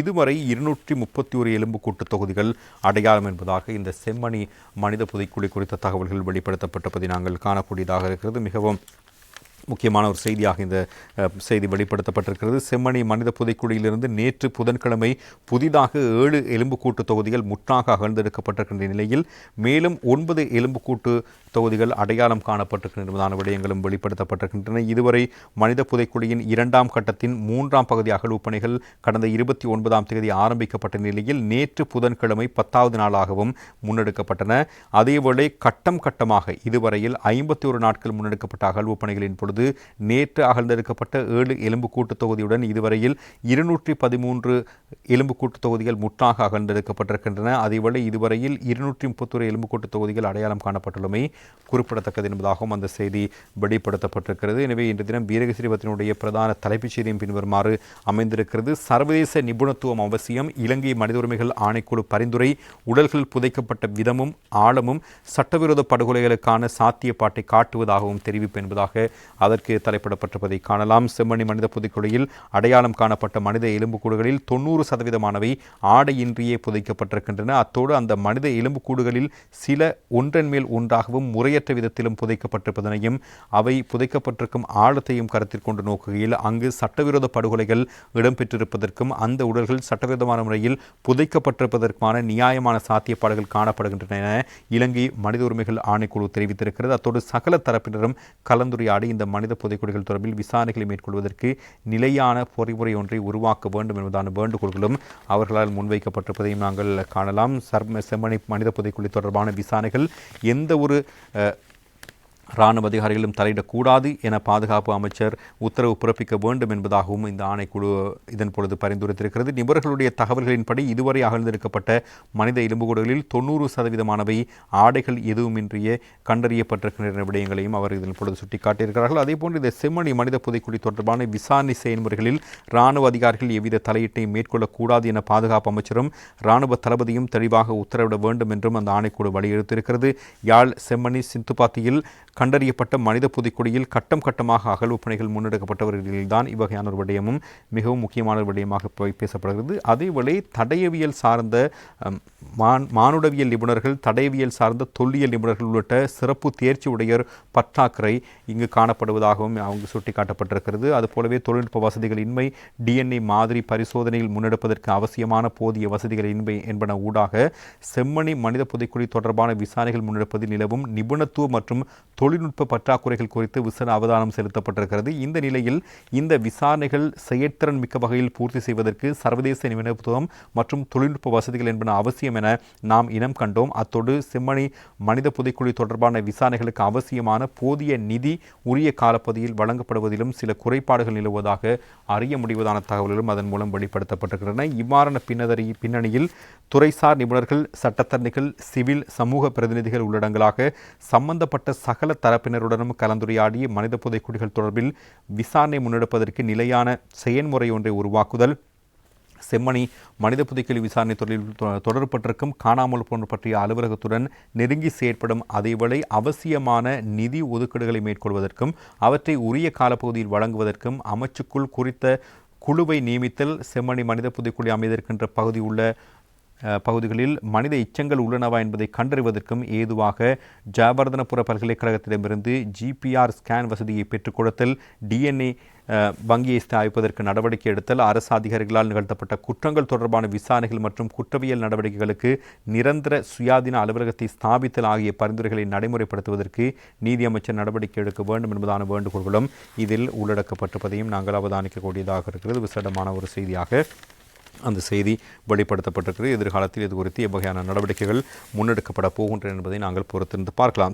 இதுவரை இருநூற்றி முப்பத்தி ஒரு எலும்புக்கூட்டு தொகுதிகள் அடையாளம் என்பதாக இந்த செம்மணி மனித புதைக்குழி குறித்த தகவல்கள் வெளிப்படுத்தப்பட்டிருப்பதை நாங்கள் காணக்கூடியதாக இருக்கிறது. மிகவும் முக்கியமான ஒரு செய்தியாக இந்த செய்தி வெளிப்படுத்தப்பட்டிருக்கிறது. செம்மணி மனித புதைக்குழியிலிருந்து நேற்று புதன்கிழமை புதிதாக ஏழு எலும்புக்கூட்டு தொகுதிகள் முற்றாக அகழ்ந்தெடுக்கப்பட்டிருக்கின்ற நிலையில் மேலும் ஒன்பது எலும்புக்கூட்டு தொகுதிகள் அடையாளம் காணப்பட்டிருக்கின்றதான விடயங்களும் வெளிப்படுத்தப்பட்டிருக்கின்றன. இதுவரை மனித புதைக்குழியின் இரண்டாம் கட்டத்தின் மூன்றாம் பகுதி அகழ்வு பணிகள் கடந்த இருபத்தி ஒன்பதாம் தேதி ஆரம்பிக்கப்பட்ட நிலையில் நேற்று புதன்கிழமை பத்தாவது நாளாகவும் முன்னெடுக்கப்பட்டன. அதேவேளை கட்டம் கட்டமாக இதுவரையில் ஐம்பத்தி ஒரு நாட்கள் முன்னெடுக்கப்பட்ட அகழ்வு பணிகளின் பொழுது நேற்று அகழ்ந்தெடுக்கப்பட்ட ஏழு எலும்புக்கூட்டு தொகுதியுடன் இதுவரையில் இருநூற்றி பதிமூன்று எலும்புக்கூட்டு தொகுதிகள் முற்றாக அகழ்ந்தெடுக்கப்பட்டிருக்கின்றன. அதேவேளை இதுவரையில் இருநூற்றி முப்பத்தொரு எலும்புக்கூட்டு தொகுதிகள் அடையாளம் காணப்பட்டுள்ளமை குறிப்பிடத்தக்கது என்பதாகவும் அந்த செய்தி வெளிப்படுத்தப்பட்டிருக்கிறது. எனவே இன்று தினம் வீரகசிரிவத்தினுடைய பிரதான தலைப்புச் செய்தியும் பின்வருமாறு அமைந்திருக்கிறது. சர்வதேச நிபுணத்துவம் அவசியம். இலங்கை மனித உரிமைகள் ஆணைக்குழு பரிந்துரை. உடல்கள் புதைக்கப்பட்ட விதமும் ஆழமும் சட்டவிரோத படுகொலைகளுக்கான சாத்தியப்பாட்டை காட்டுவதாகவும் தெரிவிப்பு என்பதாக அதற்கு தலைப்பிடப்பட்டிருப்பதை காணலாம். செம்மணி மனித புதைக்குழியில் அடையாளம் காணப்பட்ட மனித எலும்புக்கூடுகளில் தொண்ணூறு சதவீதமானவை ஆடையின்றியே புதைக்கப்பட்டிருக்கின்றன. அத்தோடு அந்த மனித எலும்புக்கூடுகளில் சில ஒன்றன் மேல் ஒன்றாகவும் முறையற்ற விதத்திலும் புதைக்கப்பட்டிருப்பதனையும் அவை புதைக்கப்பட்டிருக்கும் ஆழத்தையும் கருத்தில் கொண்டு நோக்குகையில் அங்கு சட்டவிரோத படுகொலைகள் இடம்பெற்றிருப்பதற்கும் அந்த உடல்கள் சட்டவிரோதமான முறையில் புதைக்கப்பட்டிருப்பதற்குமான நியாயமான சாத்தியப்பாடுகள் காணப்படுகின்றன என இலங்கை மனித உரிமைகள் ஆணைக்குழு தெரிவித்திருக்கிறது. அத்தோடு சகல தரப்பினரும் கலந்துரையாடி இந்த மனித புதைக்குழிகள் தொடர்பில் விசாரணைகளை மேற்கொள்வதற்கு நிலையான பொறிமுறை ஒன்றை உருவாக்க வேண்டும் என்பதான வேண்டுகோள்களும் அவர்களால் முன்வைக்கப்பட்டிருப்பதையும் நாங்கள் காணலாம். சர்ம செம்மணி மனித புதைக்குழி தொடர்பான விசாரணைகள் எந்த ஒரு இராணுவ அதிகாரிகளும் தலையிடக்கூடாது என பாதுகாப்பு அமைச்சர் உத்தரவு பிறப்பிக்க வேண்டும் என்பதாகவும் இந்த ஆணைக்குழு இதன் பொழுது பரிந்துரைத்திருக்கிறது. நிபுணர்களுடைய தகவல்களின்படி இதுவரை அகழ்ந்தெடுக்கப்பட்ட மனித எலும்புக்கூடுகளில் தொண்ணூறு சதவீதமானவை ஆடைகள் எதுவுமின்றியே கண்டறியப்பட்டிருக்கின்ற விடயங்களையும் அவர் இதன் பொழுது சுட்டிக்காட்டியிருக்கிறார்கள். அதேபோன்று இந்த செம்மணி மனித புதைக்குழி தொடர்பான விசாரணை செயல்முறைகளில் இராணுவ அதிகாரிகள் எவ்வித தலையீட்டையும் மேற்கொள்ளக்கூடாது என பாதுகாப்பு அமைச்சரும் இராணுவ தளபதியும் தெளிவாக உத்தரவிட வேண்டும் என்றும் அந்த ஆணைக்குழு வலியுறுத்தியிருக்கிறது. யாழ் செம்மணி சிந்துப்பாத்தியில் கண்டறியப்பட்ட மனித புதைக்குடியில் கட்டம் கட்டமாக அகழ்வு பணிகள் முன்னெடுக்கப்பட்டவர்களில்தான் இவ்வகையான ஒரு விடயமும் மிகவும் முக்கியமான ஒரு விடயமாக போய் பேசப்படுகிறது. அதேவேளை தடயவியல் சார்ந்த மான் மானுடவியல் நிபுணர்கள் தடயவியல் சார்ந்த தொல்லியல் நிபுணர்கள் உள்ளிட்ட சிறப்பு தேர்ச்சி உடையர் பற்றாக்குறை இங்கு காணப்படுவதாகவும் அவங்க சுட்டிக்காட்டப்பட்டிருக்கிறது. அதுபோலவே தொழில்நுட்ப வசதிகள் இன்மை டிஎன்ஏ மாதிரி பரிசோதனையில் முன்னெடுப்பதற்கு அவசியமான போதிய வசதிகள் இன்மை என்பன ஊடாக செம்மணி மனித புதைக்குழி தொடர்பான விசாரணைகள் முன்னெடுப்பதில் நிலவும் நிபுணத்துவ மற்றும் தொழில்நுட்ப பற்றாக்குறைகள் குறித்து விசேட அவதானம் செலுத்தப்பட்டிருக்கிறது. இந்த நிலையில் இந்த விசாரணைகள் செயற்திறன் மிக்க வகையில் பூர்த்தி செய்வதற்கு சர்வதேச நிபுணத்துவம் மற்றும் தொழில்நுட்ப வசதிகள் என்பன அவசியம் என நாம் இனம் கண்டோம். அத்தோடு செம்மணி மனித புதைக்குழி தொடர்பான விசாரணைகளுக்கு அவசியமான போதிய நிதி உரிய காலப்பகுதியில் வழங்கப்படுவதிலும் சில குறைபாடுகள் நிலவுவதாக அறிய முடிவதான தகவல்களும் அதன் மூலம் வெளிப்படுத்தப்பட்டிருக்கின்றன. இவ்வாறான பின்னதறி பின்னணியில் துறைசார் நிபுணர்கள் சட்டத்தரணிகள் சிவில் சமூக பிரதிநிதிகள் உள்ளடங்கலாக சம்பந்தப்பட்ட சகல தரப்பினருடனும் கலந்துரையாடி மனித புதைக்குடிகள் தொடர்பில் விசாரணை முன்னெடுப்பதற்கு நிலையான செயன்முறை ஒன்றை உருவாக்குதல். செம்மணி மனித புதைக்குழி விசாரணை தொழில் தொடர்பட்டிருக்கும் காணாமல் போன்ற பற்றிய அலுவலகத்துடன் நெருங்கி செயற்படும் அதேவேளை அவசியமான நிதி ஒதுக்கீடுகளை மேற்கொள்வதற்கும் அவற்றை உரிய காலப்பகுதியில் வழங்குவதற்கும் அமைச்சுக்குள் குறித்த குழுவை நியமித்தல் செம்மணி மனித புதைக்குழி அமைந்திருக்கின்ற பகுதி உள்ள பகுதிகளில் மனித எச்சங்கள் உள்ளனவா என்பதை கண்டறிவதற்கும் ஏதுவாக ஜாபர்தனபுர பல்கலைக்கழகத்திடமிருந்து ஜிபிஆர் ஸ்கேன் வசதியை பெற்றுக் கொடுத்தல் டிஎன்ஏ வங்கியை ஸ்தாபிப்பதற்கு நடவடிக்கை எடுத்தல் அரசு அதிகாரிகளால் நிகழ்த்தப்பட்ட குற்றங்கள் தொடர்பான விசாரணைகள் மற்றும் குற்றவியல் நடவடிக்கைகளுக்கு நிரந்தர சுயாதீன அலுவலகத்தை ஸ்தாபித்தல் ஆகிய பரிந்துரைகளை நடைமுறைப்படுத்துவதற்கு நீதியமைச்சர் நடவடிக்கை எடுக்க வேண்டும் என்பதான வேண்டுகோள்களும் இதில் உள்ளடக்கப்பட்டிருப்பதையும் நாங்கள் அவதானிக்கக்கூடியதாக இருக்கிறது. விசேடமான ஒரு செய்தியாக அந்த செய்தி வெளிப்படுத்தப்பட்டிருக்கிறது. எதிர்காலத்தில் இது குறித்து எவ்வகையான நடவடிக்கைகள் முன்னெடுக்கப்பட போகின்றன என்பதை நாங்கள் பொறுத்திருந்து பார்க்கலாம்.